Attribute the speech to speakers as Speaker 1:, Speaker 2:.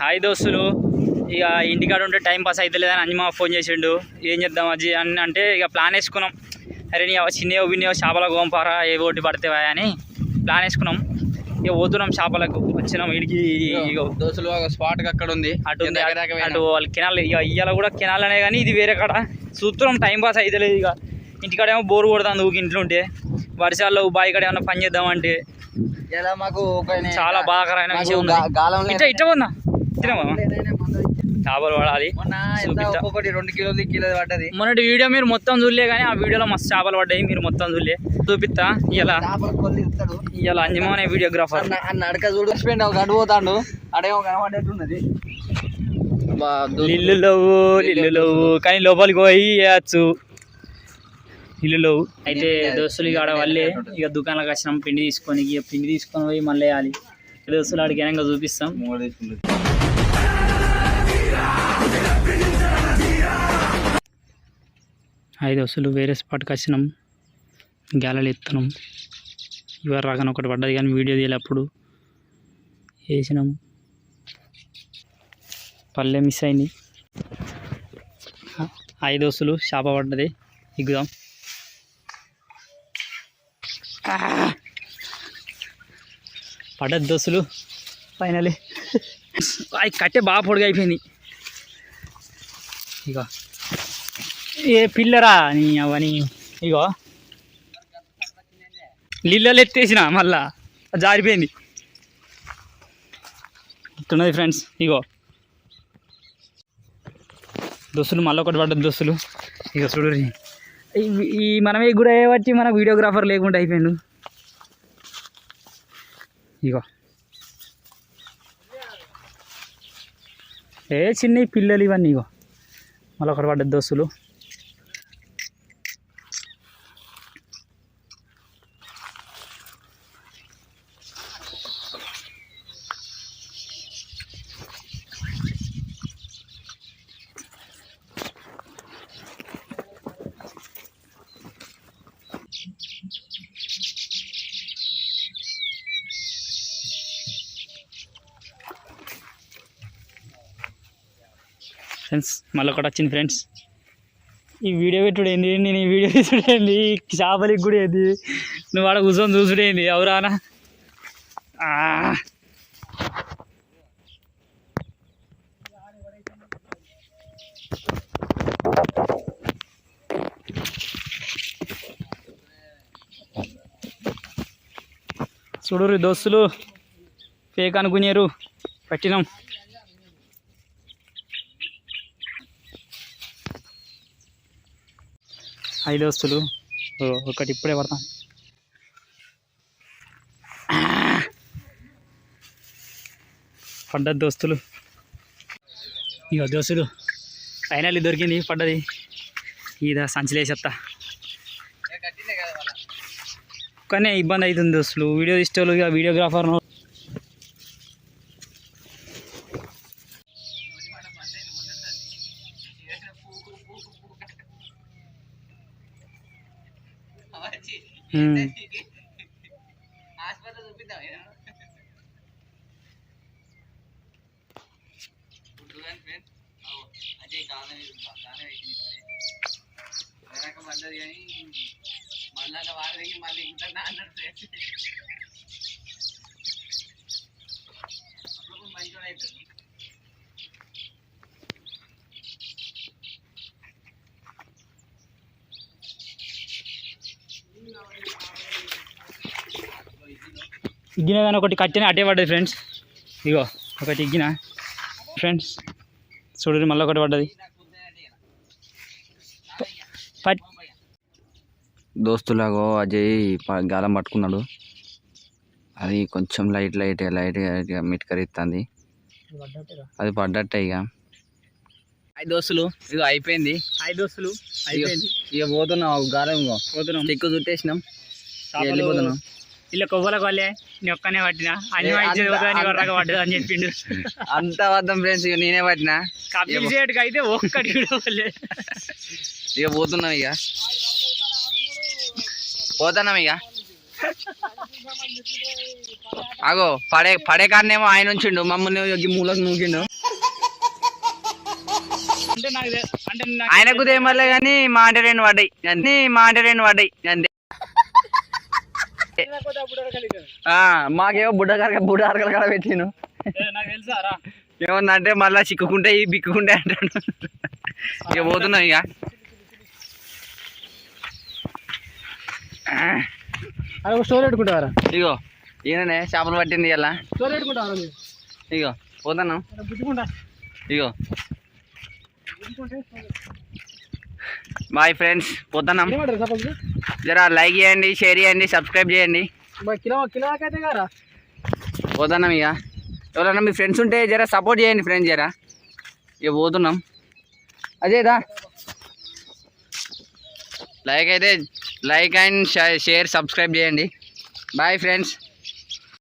Speaker 1: Hi దోస్తులు. ఇక ఇంటికాడ ఉంటే టైం పాస్ అయితే లేదని అంజమా ఫోన్ చేసిండు. ఏం చేద్దాం అజ్జి అని అంటే ఇక ప్లాన్ వేసుకున్నాం. అరే నీ చిన్నయో విన్నయో చేపల గోంపారా ఏ ఒకటి పడితేవా అని ప్లాన్ వేసుకున్నాం. ఇక పోతున్నాం చేపలకు. వచ్చినాం
Speaker 2: దోశలు ఒక స్పాట్ అక్కడ ఉంది.
Speaker 1: అటు అటు వాళ్ళు కెనాల్ ఇక ఇయ్యాల కూడా కెనాల్ అనే కానీ ఇది వేరే కాడ. చూస్తున్నాం టైం పాస్ అయితే లేదు ఇక. ఇంటికాడ ఏమో బోర్ కొడుతుంది ఊకి ఇంట్లో ఉంటే. వర్షాల్లో బావి కాడ ఏమన్నా పని చేద్దామంటే. చాలా బాధాకరమైన
Speaker 2: మాకు
Speaker 1: విషయం ఉంది.
Speaker 2: గా- గాలం
Speaker 1: ఇట్లా ఇట్లా ఉందా చేపలు పడాలి.
Speaker 2: ఒక్కొక్కటి రెండు కిలోలు కిలో పడ్డది.
Speaker 1: మొన్నటి వీడియో మీరు మొత్తం చూడలే కానీ ఆ వీడియోలో మస్తు చేపలు పడ్డాయి మీరు మొత్తం చూడలే. చూపిస్తా ఇలా ఇలా అంజమా అనే వీడియోగ్రాఫర్.
Speaker 2: అడక చూడు అడుగు పోతాడు. అడేమో కనబడేట్టున్నది.
Speaker 1: ఇల్లు లేవు ఇల్లు లేవు కానీ లోపలికి పోయి వేయచ్చు ఇల్లు లేవు. అయితే దోస్తులు ఇక ఆడ వాళ్ళే ఇక దుకాణాలకు వచ్చినాం పిండి తీసుకొని ఇక పిండి తీసుకొని పోయి మళ్ళీ వేయాలి. దోస్తులు ఆడికి వెనక చూపిస్తాం. ఐదు దోస్తులు వేరే స్పాట్కి వచ్చినాం. గ్యాలలు ఎత్తున్నాం ఇవాళ రాగానే ఒకటి పడ్డది కానీ వీడియో తీయలేప్పుడు వేసినాం. పల్లె మిస్ అయింది. ఐదు దోస్తులు చేప పడ్డది. ఇగ్గుదాం ఆ! పడ్డది దోస్తులు. ఫైనలీ అవి కట్టే బాగా పొడిగా అయిపోయింది. ఇక ఏ పిల్లరా నీ అవని ఇగో. నీళ్ళలో ఎత్తేసిన మళ్ళా. జారిపోయింది. ఇట్టున్నది ఫ్రెండ్స్ ఇగో. దోస్తులు మళ్ళీ ఒకటి పడ్డది దోస్తులు. ఇక చూడు ఈ- ఈ మనమే కూడా బట్టి మన వీడియోగ్రాఫర్ లేకుండా అయిపోయాడు. ఇగో. ఏ చిన్న పిల్లలు ఇవన్నీ ఇగో. మళ్ళీ ఒకటి పడ్డది దోస్తులు. ఫ్రెండ్స్ మళ్ళీ ఒకటి వచ్చింది ఫ్రెండ్స్. ఈ వీడియో పెట్టుడు ఏంది నేను ఈ వీడియో చూడండి చేపలకి కూడా ఏంది? నువ్వు ఆడ కూర్చొని చూసుడేంది? ఎవరానా చూడరు దోస్తులు ఫేక్ అనుకునేరు పెట్టినాం. ఐదు దోస్తులు ఓ, ఒకటి ఇప్పుడే పడతాను పడ్డది దోస్తులు. ఇక దోస్తులు ఫైనల్ దొరికింది పడ్డది ఇదా సంచలేసేస్తా కానీ ఇబ్బంది అవుతుంది దోస్తులు. వీడియో తీసేవాళ్ళు ఇక వీడియోగ్రాఫర్
Speaker 2: మళ్ళా వాడి దగ్గర మళ్ళీ ఇంత అన్నాడు
Speaker 1: ఇగ్గిన కానీ ఒకటి కట్టిన అట్టే పడ్డది ఫ్రెండ్స్. ఇగో ఒకటి ఇగ్గిన. ఫ్రెండ్స్ చూడండి మళ్ళీ ఒకటి పడ్డది. పట్
Speaker 2: దోస్తులాగో అజయ్ ప- గాలం పట్టుకున్నాడు. అది కొంచెం లైట్ లైట్ లైట్ మిట్కరిస్తుంది అది పడ్డట్టే ఇక ఐదు దోస్తులు ఇక అయిపోయింది.
Speaker 1: ఐదు దోస్తులు అయిపోయింది.
Speaker 2: ఇక పోతున్నాం గాలం ఇగో.
Speaker 1: పోతున్నాం.
Speaker 2: చెక్కు చుట్టేసినాం. వెళ్ళిపోతున్నాం.
Speaker 1: ఇలా కొవ్వలకు వాళ్ళే నేను ఒక్కనే పట్టినా. అన్ని
Speaker 2: అంత-
Speaker 1: వరగా పడ్డది అని చెప్పిండు.
Speaker 2: అంత వద్దాం ఫ్రెండ్స్ ఇక నేనే పట్టినా.
Speaker 1: కపిల్ సేట్కి అయితే ఒక్కటి కూడా
Speaker 2: ఇక పోతున్నాం ఇక పోతున్నాం ఇక అగో పడే పడే కారణేమో ఆయన ఉంచిండు మమ్మల్ని మూలకు నూకిండు. ఆయనకు తేమలే కానీ మా అంటే రెండు పడ్డాయి. అంతే మా అంటే రెండు పడ్డాయి. అంతే. మాకేమో బుడ్డ కరక బుడ్డ అరకల కాడ పెట్టిను
Speaker 1: ఏ, నాకు తెలుసా రా.
Speaker 2: ఏమన్నంటే మళ్ళా చిక్కుకుంటే ఈ బిక్కుకుంటే అంటాడు. ఇక పోతున్నాం ఇక.
Speaker 3: అది ఒక స్టోరీ పెట్టుకుంటారా
Speaker 2: ఇగో ఈయననే చేపలు పట్టింది ఇలా
Speaker 3: స్టోరీ పెట్టుకుంటారా
Speaker 2: ఇగో పోతున్నాం.
Speaker 3: గుద్దుకుంటా
Speaker 2: ఇగో. బాయ్ ఫ్రెండ్స్ పోతున్నాం. జరా లైక్ చేయండి షేర్ చేయండి సబ్స్క్రైబ్ చేయండి.
Speaker 3: కిలో కిలో అయితే కదా
Speaker 2: పోతున్నాం ఇక. ఎవరన్నా మీ ఫ్రెండ్స్ ఉంటే జరా సపోర్ట్ చేయండి ఫ్రెండ్స్ జరా. ఇక పోతున్నాం. అదేదా లైక్ అయితే లైక్ అండ్ షేర్ సబ్స్క్రైబ్ చేయండి. Bye friends